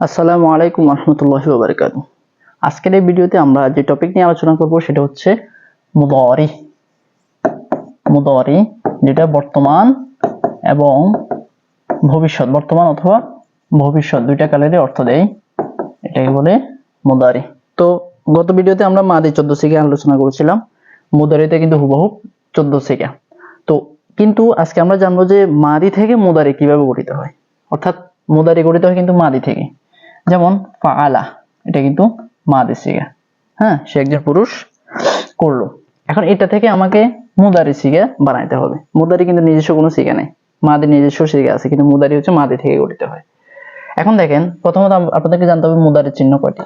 আসসালামু আলাইকুম রহমতুল্লাহি বাবরকাত আজকের এই ভিডিওতে আমরা যে টপিক নিয়ে আলোচনা করব সেটা হচ্ছে মুদারি। মুদারি যেটা বর্তমান এবং ভবিষ্যৎ, বর্তমান অথবা ভবিষ্যৎ, দুইটা কালেরই অর্থ দেয় এটাকে বলে মুদারি। তো গত ভিডিওতে আমরা মাদি চোদ্দ সিকে আলোচনা করেছিলাম, মুদারিতে কিন্তু হুবহু চোদ্দ সিকা তো কিন্তু আজকে আমরা জানব যে মাদি থেকে মুদারি কীভাবে গঠিত হয়? অর্থাৎ মুদারি গঠিত হয় কিন্তু মাদি থেকে। যেমন ফাআলা, এটা কিন্তু মাদি সিগা হ্যাঁ সে একজন পুরুষ করল। এখন এটা থেকে আমাকে মুদারি সিগা বানাইতে হবে। মুদারি কিন্তু নিজস্ব কোনো সিগা নেই। মাদি নিজস্ব সিগা আছে, কিন্তু মুদারি হচ্ছে মাদি থেকে গঠিত হয়। এখন দেখেন, প্রথমত আপনাদেরকে জানতে হবে মুদারির চিহ্ন কয়টি?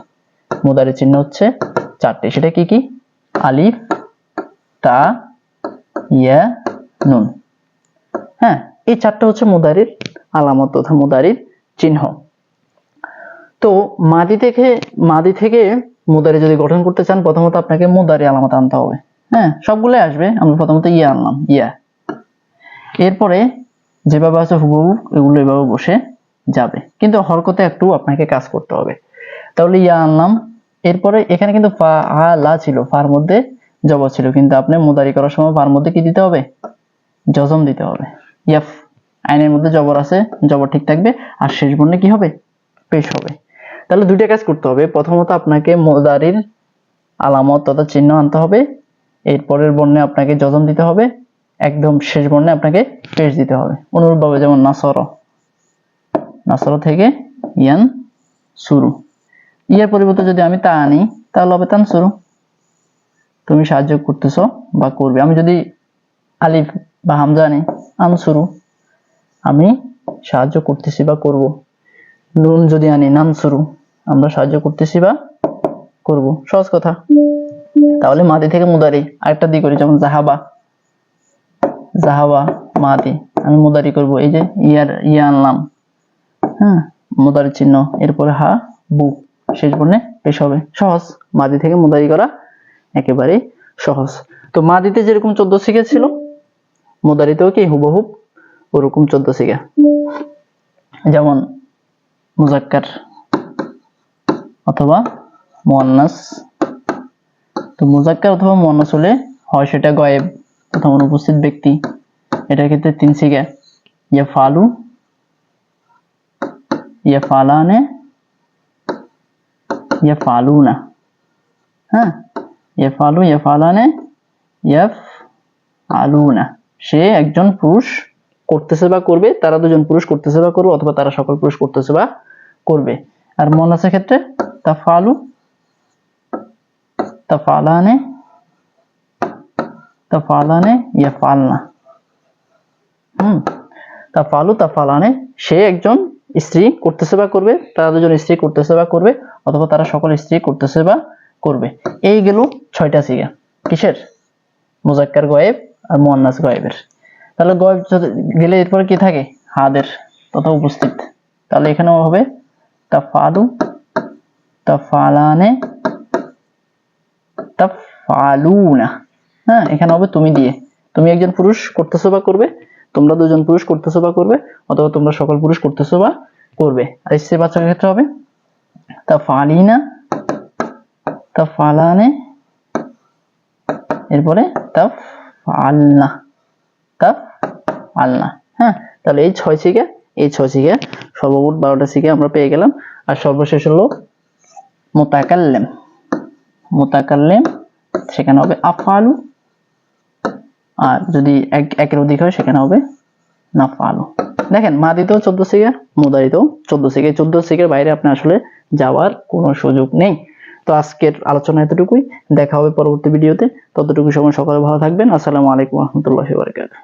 মুদারির চিহ্ন হচ্ছে চারটি। সেটা কি কি? আলিফ, তা, ইয়া, নুন। হ্যাঁ এই চারটা হচ্ছে মুদারির আলামত তথা মুদারির চিহ্ন। তো মাদি থেকে মাদি থেকে মুদারি যদি গঠন করতে চান, প্রথমত আপনাকে মুদারি আলামত আনতে হবে। হ্যাঁ সবগুলো আসবে। আমরা প্রথমত ইয়া আনলাম, ইয়া। এরপরে যেভাবে আছে হুবহু এগুলো এভাবে বসে যাবে। কিন্তু হরকতে একটু আপনাকে কাজ করতে হবে। তাহলে ইয়া আনলাম। এরপরে এখানে কিন্তু ফা, আ, লা ছিল, ফার মধ্যে জবর ছিল। কিন্তু আপনি মুদারি করার সময় ফার মধ্যে কি দিতে হবে? জজম দিতে হবে। ইয়াফ, আইনের মধ্যে জবর আছে, জবর ঠিক থাকবে। আর শেষ বর্ণে কি হবে? পেশ হবে। তাহলে দুইটা কাজ করতে হবে। প্রথমত আপনাকে মুদারির আলামত তথা চিহ্ন আনতে হবে। এরপরের বর্ণে আপনাকে জজম দিতে হবে। একদম শেষ বর্ণে আপনাকে পেশ দিতে হবে। অনুরূপভাবে যেমন নাসর। নাসর থেকে ইয়ান শুরু। ইয়ার পরিবর্তে যদি আমি তা আনি, তাহলে হবে তান শুরু। তুমি সাহায্য করতেছো বা করবে। আমি যদি আলিফ বা হামজা আনি আনসুরু আমি সাহায্য করতেছি বা করব। নুন যদি আনি নানসুরু আমরা সাহায্য করতেছি বা করব। সহজ কথা। তাহলে মাদি থেকে মুদারি, আরেকটা দিক করি, যেমন জাহাবা। জাহাবা মাদি আমি মুদারি করব। এই যে ইয়ার, ইয়া আনলাম। হ্যাঁ মুদারি চিহ্ন। এরপরে হা, বু। শেষ বর্ণে পেশ হবে। সহজ। মাদি থেকে মুদারি করা একেবারেই সহজ। তো মাদিতে যেরকম চোদ্দ শিখে ছিল, মুদারিতেও কি হুবহুব ওরকম চোদ্দ শিখা। যেমন মুজাক্কার অথবা মুয়ান্নাস। তো মুজাক্কার অথবা মুয়ান্নাস হলে হয় সেটা গয়েব অথবা অনুপস্থিত ব্যক্তি। এটার ক্ষেত্রে তিন শিখা। ইয়া ফালু, ইয়া ফালানে, ইয়া ফালুনা। হ্যাঁ? ইয়া ফালু, ইয়া ফালানে ইয়াফ আলুনা সে একজন পুরুষ করতেছে বা করবে, তারা দুজন পুরুষ করতেছে বা করবে, অথবা তারা সকল পুরুষ করতেছে বা করবে। আর মনাসের ক্ষেত্রে তা ফালু তা ফালানে ইয়া ফালনা হুম তা ফালু তা ফালানে সে একজন স্ত্রী করতেছে বা করবে, তারা দুজন স্ত্রী করতেছে বা করবে, অথবা তারা সকল স্ত্রী করতেছে বা করবে। এই গেল ছয়টা সিগা। কিসের? মুজাক্কার গয়েব আর মুয়ান্নাস গয়েবের। তাহলে গয়েব গেলে এরপরে কি থাকে? হাদের, তথা উপস্থিত। তাহলে এখানেও হবে তাফালু তাফালানে তাফালুনা হ্যাঁ এখানে হবে তুমি দিয়ে। তুমি একজন পুরুষ করতেছো বা করবে, তোমরা দুজন পুরুষ করতেছো বা করবে, অথবা তোমরা সকল পুরুষ করতেছো বা করবে। আর স্ত্রী বাচ্চার ক্ষেত্রে হবে তা ফালিনা তা ফালানে এরপরে তাফ আলনা তাফ আলনা হ্যাঁ তাহলে এই ছয় শিখে এই ছয় শিখে সর্বমোট বারোটা শিখে আমরা পেয়ে গেলাম। আর সর্বশেষ হলো মোতাকাল্লেম। মোতাকাল্লেম, সেখানে হবে আফালু আর যদি এক, একের অধিক হয়, সেখানে হবে নাফালু দেখেন, মাদিতেও চোদ্দ শিখে মুদারিতেও চোদ্দ শিখে চোদ্দ শিখের বাইরে আপনি আসলে যাওয়ার কোনো সুযোগ নেই। তো আজকের আলোচনা এতটুকুই। দেখা হবে পরবর্তী ভিডিওতে। ততটুকু সময় সকলে ভালো থাকবেন। আসসালামু আলাইকুম রহমতুল্লাহি বারকাতুহু।